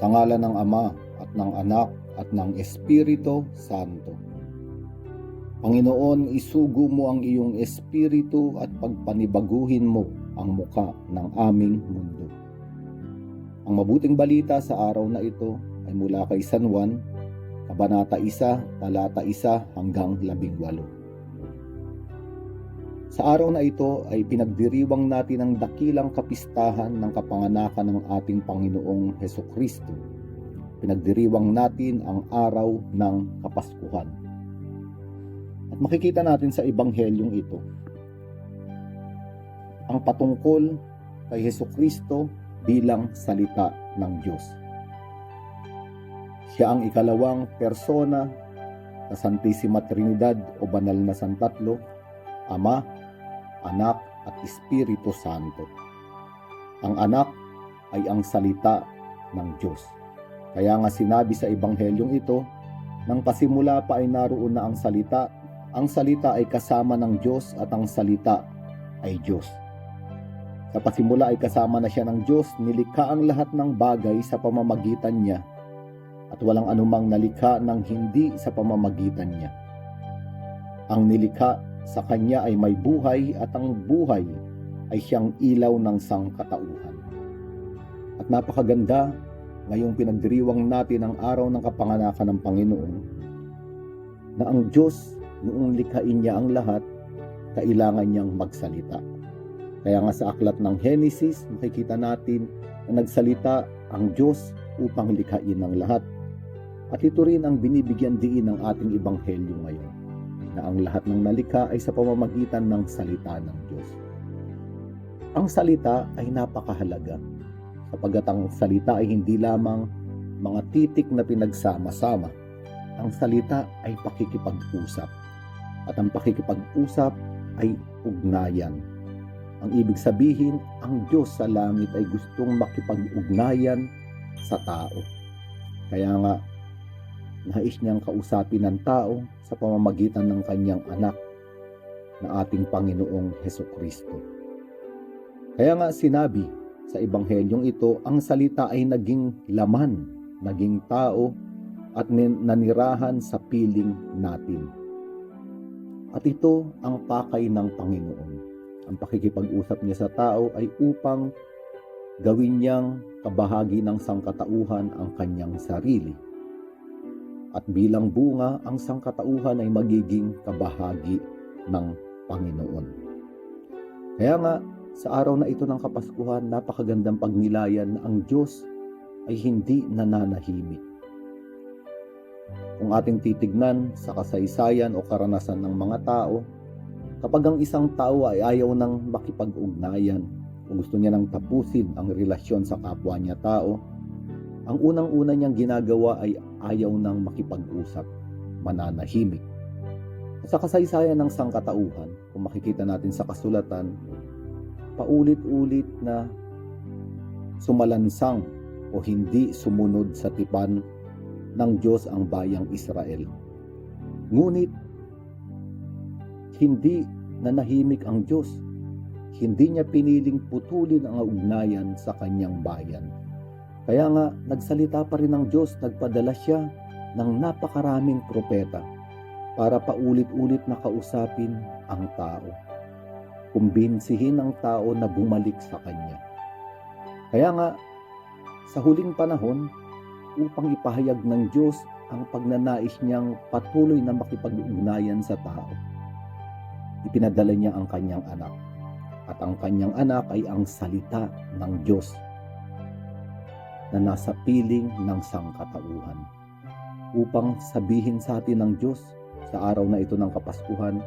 Sa ngalan ng Ama at ng Anak at ng Espiritu Santo. Panginoon, isugo mo ang iyong espiritu at pagpanibaguhin mo ang muka ng aming mundo. Ang mabuting balita sa araw na ito ay mula kay San Juan, Kabanata 1, Talata 1 hanggang 18. Sa araw na ito ay pinagdiriwang natin ang dakilang kapistahan ng kapanganakan ng ating Panginoong Heso Kristo. Pinagdiriwang natin ang araw ng Kapaskuhan. At makikita natin sa Ebanghelyong ito ang patungkol kay Heso Kristo bilang salita ng Diyos. Siya ang ikalawang persona sa Santissima Trinidad o Banal na Santatlo, Ama, Anak at Espiritu Santo. Ang anak ay ang salita ng Diyos. Kaya nga sinabi sa Ebanghelyong ito, nang pasimula pa ay naroon na ang salita, ang salita ay kasama ng Diyos at ang salita ay Diyos. Sa pasimula ay kasama na siya ng Diyos, nilikha ang lahat ng bagay sa pamamagitan niya at walang anumang nalikha ng hindi sa pamamagitan niya. Ang nilikha sa kanya ay may buhay at ang buhay ay siyang ilaw ng sangkatauhan. At napakaganda ngayong pinagdiriwang natin ang araw ng kapanganakan ng Panginoon na ang Diyos noong likhain niya ang lahat, kailangan niyang magsalita. Kaya nga sa aklat ng Genesis, makikita natin na nagsalita ang Diyos upang likhain ang lahat. At ito rin ang binibigyan diin ng ating ebanghelyo ngayon, na ang lahat ng nalikha ay sa pamamagitan ng salita ng Diyos. Ang salita ay napakahalaga, sapagat ang salita ay hindi lamang mga titik na pinagsama-sama. Ang salita ay pakikipag-usap. At ang pakikipag-usap ay ugnayan. Ang ibig sabihin, ang Diyos sa langit ay gustong makipag-ugnayan sa tao. Kaya nga, nais niyang kausapin ng tao sa pamamagitan ng kanyang anak na ating Panginoong Heso Kristo. Kaya nga sinabi sa Ebanghelyong ito, ang salita ay naging laman, naging tao, at nanirahan sa piling natin. At ito ang pakay ng Panginoon. Ang pakikipag-usap niya sa tao ay upang gawin niyang kabahagi ng sangkatauhan ang kanyang sarili. At bilang bunga, ang sangkatauhan ay magiging kabahagi ng Panginoon. Kaya nga, sa araw na ito ng Kapaskuhan, napakagandang pagnilayan na ang Diyos ay hindi nananahimik. Kung ating titignan sa kasaysayan o karanasan ng mga tao, kapag ang isang tao ay ayaw ng makipag-ugnayan o gusto niya nang tapusin ang relasyon sa kapwa niya tao, ang unang-una niyang ginagawa ay ayaw ng makipag-usap, mananahimik. Sa kasaysayan ng sangkatauhan, kung makikita natin sa kasulatan, paulit-ulit na sumalansang o hindi sumunod sa tipan ng Diyos ang bayang Israel. Ngunit, hindi nanahimik ang Diyos. Hindi niya piniling putulin ang ugnayan sa kanyang bayan. Kaya nga, nagsalita pa rin ang Diyos, nagpadala siya ng napakaraming propeta para paulit-ulit na kausapin ang tao. Kumbinsihin ang tao na bumalik sa Kanya. Kaya nga, sa huling panahon, upang ipahayag ng Diyos ang pagnanais niyang patuloy na makipag-ugnayan sa tao. Ipinadala niya ang kanyang anak. At ang kanyang anak ay ang salita ng Diyos na nasa piling ng sangkatauhan. Upang sabihin sa atin ng Diyos sa araw na ito ng Kapaskuhan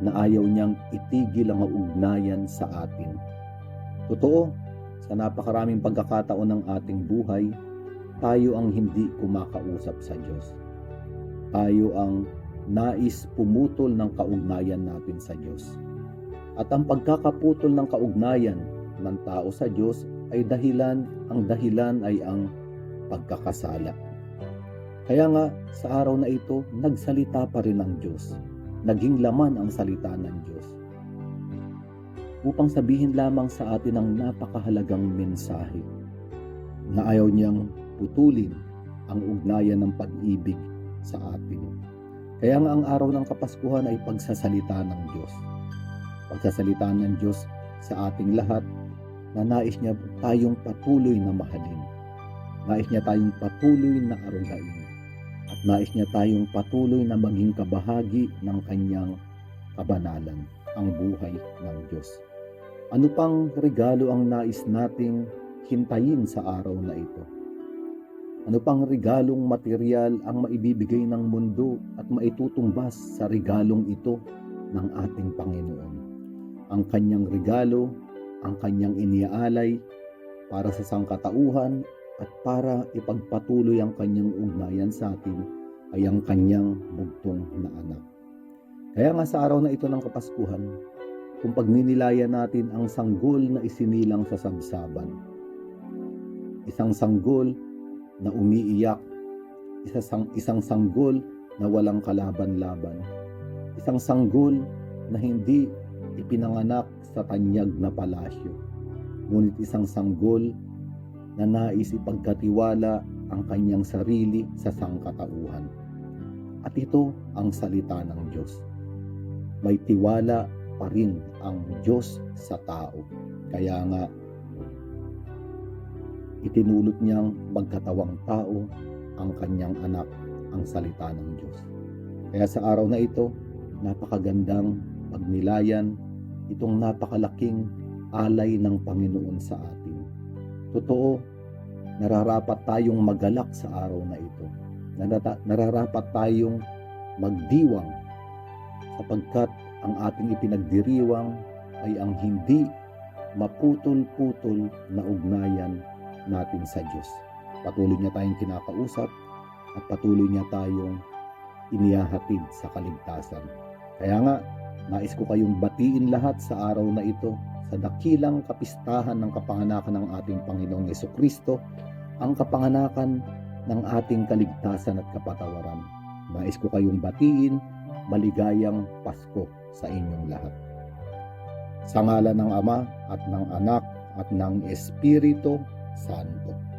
na ayaw niyang itigil ang ugnayan sa atin. Totoo, sa napakaraming pagkakataon ng ating buhay, tayo ang hindi kumakausap sa Diyos. Tayo ang nais pumutol ng kaugnayan natin sa Diyos. At ang pagkakaputol ng kaugnayan ng tao sa Diyos ay dahilan, ang dahilan ay ang pagkakasala. Kaya nga, sa araw na ito, nagsalita pa rin ang Diyos. Naging laman ang salita ng Diyos. Upang sabihin lamang sa atin ang napakahalagang mensahe na ayaw niyang putulin ang ugnayan ng pag-ibig sa atin. Kaya nga ang araw ng Kapaskuhan ay pagsasalita ng Diyos. Pagsasalita ng Diyos sa ating lahat na nais niya tayong patuloy na mahalin. Nais niya tayong patuloy na arugain. At nais niya tayong patuloy na maging kabahagi ng kanyang kabanalan, ang buhay ng Diyos. Ano pang regalo ang nais nating hintayin sa araw na ito? Ano pang regalong material ang maibibigay ng mundo at maitutumbas sa regalong ito ng ating Panginoon? Ang kanyang regalo, ang kanyang iniaalay para sa sangkatauhan at para ipagpatuloy ang kanyang ugnayan sa atin ay ang kanyang bugtong na anak. Kaya nga sa araw na ito ng Kapaskuhan, kung pagninilayan natin ang sanggol na isinilang sa sabsaban, isang sanggol na umiiyak, isa sang, isang sanggol na walang kalaban-laban, isang sanggol na hindi ipinanganak sa tanyag na palasyo, ngunit isang sanggol na nais ipagkatiwala ang kanyang sarili sa sangkatauhan. At ito ang salita ng Diyos. May tiwala pa rin ang Diyos sa tao. Kaya nga, itinulot niyang magkatawang tao ang kanyang anak, ang salita ng Diyos. Kaya sa araw na ito, napakagandang pagnilayan itong napakalaking alay ng Panginoon sa atin. Totoo, nararapat tayong magalak sa araw na ito. Nararapat tayong magdiwang sapagkat ang ating ipinagdiriwang ay ang hindi maputol-putol na ugnayan natin sa Diyos. Patuloy niya tayong kinakausap at patuloy niya tayong inihahatid sa kaligtasan. Kaya nga, nais ko kayong batiin lahat sa araw na ito sa dakilang kapistahan ng kapanganakan ng ating Panginoong Yeso Kristo, ang kapanganakan ng ating kaligtasan at kapatawaran. Nais ko kayong batiin, maligayang Pasko sa inyong lahat. Sa ngala ng Ama at ng Anak at ng Espiritu Santo.